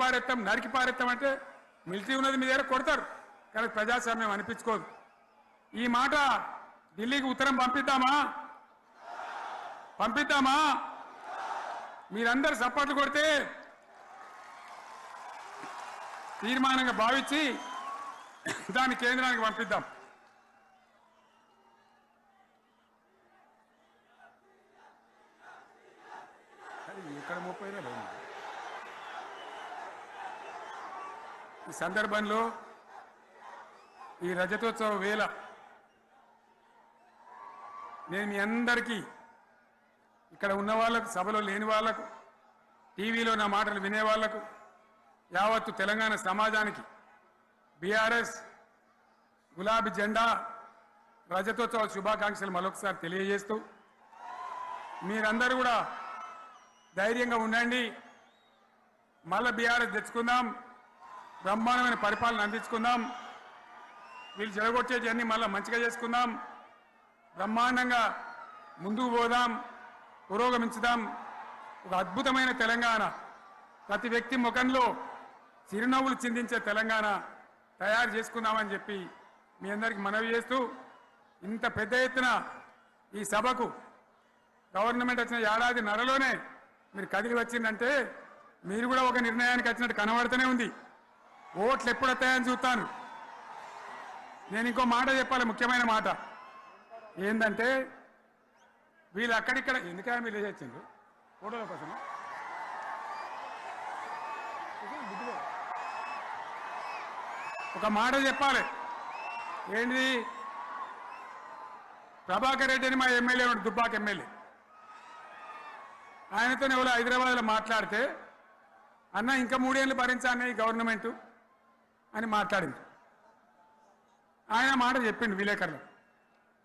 పారేస్తాం నరికి పారేస్తాం అంటే మిలిటరీ ఉన్నది మీ దగ్గర కొడతారు. కానీ ప్రజాస్వామ్యం అనిపించుకోదు. ఈ మాట ఢిల్లీకి ఉత్తరం పంపిద్దామా? పంపిద్దామా? మీరందరూ సపోర్ట్లు కొడితే తీర్మానంగా భావించి దాన్ని కేంద్రానికి పంపిద్దాం. ఎక్కడ ముప్పై ఈ సందర్భంలో ఈ రజతోత్సవ వేళ నేను మీ అందరికీ ఇక్కడ ఉన్న వాళ్ళకు సభలో లేని వాళ్ళకు టీవీలో నా మాటలు వినే వాళ్ళకు యావత్తు తెలంగాణ సమాజానికి బీఆర్ఎస్ గులాబీ జెండా రజతోత్సవ శుభాకాంక్షలు మరొకసారి తెలియజేస్తూ మీరందరూ కూడా ధైర్యంగా ఉండండి. మళ్ళీ బీఆర్ఎస్ తెచ్చుకుందాం. బ్రహ్మాండమైన పరిపాలన అందించుకుందాం. వీళ్ళు జరగొచ్చేటివన్నీ మళ్ళీ మంచిగా చేసుకుందాం. బ్రహ్మాండంగా ముందుకు పోదాం పురోగమించుదాం. ఒక అద్భుతమైన తెలంగాణ. ప్రతి వ్యక్తి ముఖంలో చిరునవ్వులు చిందించే తెలంగాణ తయారు చేసుకుందామని చెప్పి మీ అందరికి మనవి చేస్తూ ఇంత పెద్ద ఎత్తున ఈ సభకు గవర్నమెంట్ వచ్చిన ఏడాది నరలోనే మీరు కదిలి వచ్చిందంటే మీరు కూడా ఒక నిర్ణయానికి వచ్చినట్టు కనబడుతూనే ఉంది. ఓట్లు ఎప్పుడొస్తాయని చూస్తాను. నేను ఇంకో మాట చెప్పాలి ముఖ్యమైన మాట. ఏంటంటే వీళ్ళు అక్కడిక్కడ ఎందుకైనా మీరు వచ్చిండ్రు ఫోటోల కోసం ఒక మాట చెప్పాలి. ఏంటి ప్రభాకర్ రెడ్డి అని మా ఎమ్మెల్యే ఉన్నాడు దుబ్బాక ఎమ్మెల్యే. ఆయనతో ఎవరో హైదరాబాద్లో మాట్లాడితే అన్న ఇంకా మూడేళ్ళు భరించాలన్న ఈ గవర్నమెంటు. అని మాట్లాడింది. ఆయన మాట చెప్పిండు విలేకరులు.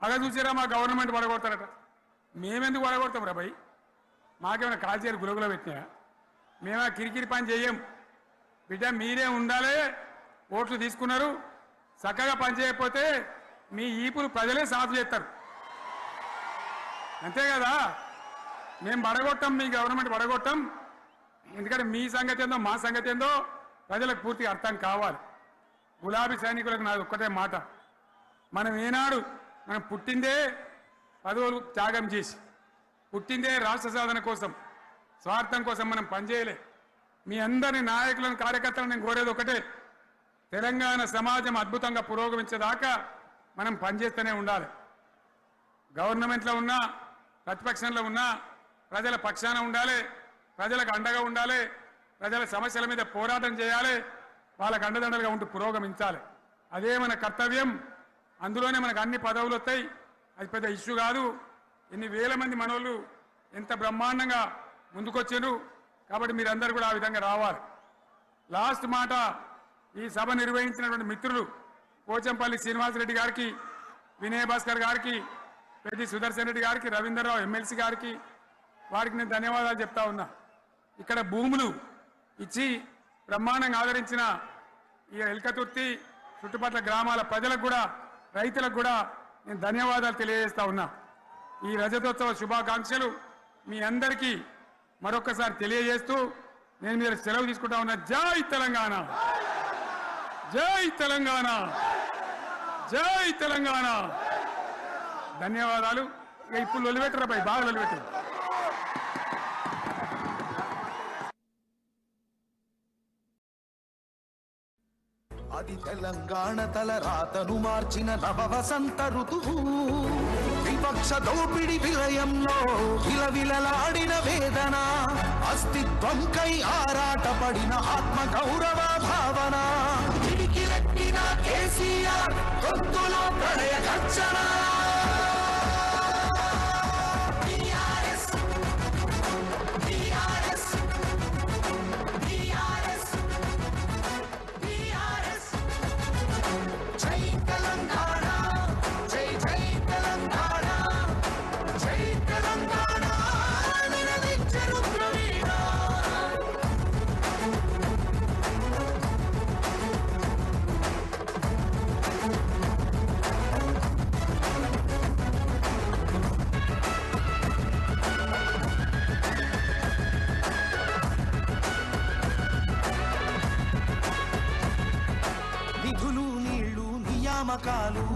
అలా చూసారా మా గవర్నమెంట్ పడగొడతారట మేమెందుకు పడగొడతాం రా భయ్ మాకేమైనా కాల్చేరు గులగుల పెట్టినా మేమా కిరికిరి పని చేయం బిడ్డ మీరే ఉండాలి ఓట్లు తీసుకున్నారు. చక్కగా పని చేయకపోతే మీ ఈపులు ప్రజలే సాఫ్ చేస్తారు. అంతే కదా? మేము పడగొట్టాం మీ గవర్నమెంట్ పడగొట్టాం ఎందుకంటే మీ సంగతి ఏందో మా సంగతి ఏందో ప్రజలకు పూర్తిగా అర్థం కావాలి. గులాబీ సైనికులకు నాది ఒక్కటే మాట. మనం ఏనాడు మనం పుట్టిందే పదవులు త్యాగం చేసి పుట్టిందే రాష్ట్ర సాధన కోసం స్వార్థం కోసం మనం పనిచేయలే. మీ అందరి నాయకులను కార్యకర్తలను నేను కోరేది ఒకటే. తెలంగాణ సమాజం అద్భుతంగా పురోగమించేదాకా మనం పనిచేస్తూనే ఉండాలి. గవర్నమెంట్లో ఉన్నా ప్రతిపక్షంలో ఉన్నా ప్రజల పక్షాన ఉండాలి ప్రజలకు అండగా ఉండాలి ప్రజల సమస్యల మీద పోరాటం చేయాలి వాళ్ళకు అండదండలుగా ఉంటూ పురోగమించాలి. అదే మన కర్తవ్యం. అందులోనే మనకు అన్ని పదవులు వస్తాయి. అది పెద్ద ఇష్యూ కాదు. ఎన్ని వేల మంది మనోళ్ళు ఎంత బ్రహ్మాండంగా ముందుకొచ్చారు. కాబట్టి మీరందరూ కూడా ఆ విధంగా రావాలి. లాస్ట్ మాట ఈ సభ నిర్వహించినటువంటి మిత్రులు పోచంపల్లి శ్రీనివాసరెడ్డి గారికి వినయ్ భాస్కర్ గారికి పెద్ది సుదర్శన్ రెడ్డి గారికి రవీంద్రరావు ఎమ్మెల్సీ గారికి వారికి నేను ధన్యవాదాలు చెప్తా ఉన్నా. ఇక్కడ భూములు ఇచ్చి బ్రహ్మాండంగా ఆదరించిన ఈ ఎల్కతుర్తి చుట్టుపక్కల గ్రామాల ప్రజలకు కూడా రైతులకు కూడా నేను ధన్యవాదాలు తెలియజేస్తా ఉన్నా. ఈ రజతోత్సవ శుభాకాంక్షలు మీ అందరికీ మరొకసారి తెలియజేస్తూ నేను మీరు సెలవు తీసుకుంటా ఉన్నా. జై తెలంగాణ! జై తెలంగాణ! జై తెలంగాణ! ధన్యవాదాలు. ఇక ఇప్పుడు లొలిపెట్టరా పై బాగా లొలిపెట్టరు అది తెలంగాణ తల రాతను మార్చిన నవవసంత ఋతువు. వివక్ష దోపిడి విలయంలో విలవిలలాడిన వేదన అస్తిత్వం అస్తిత్వంకై ఆరాటపడిన ఆత్మ గౌరవ భావన పిడికిలెట్టిన కేసీఆర్ గొంతులో ప్రళయ గర్జన. నిధులు నీళ్లు నియామకాలు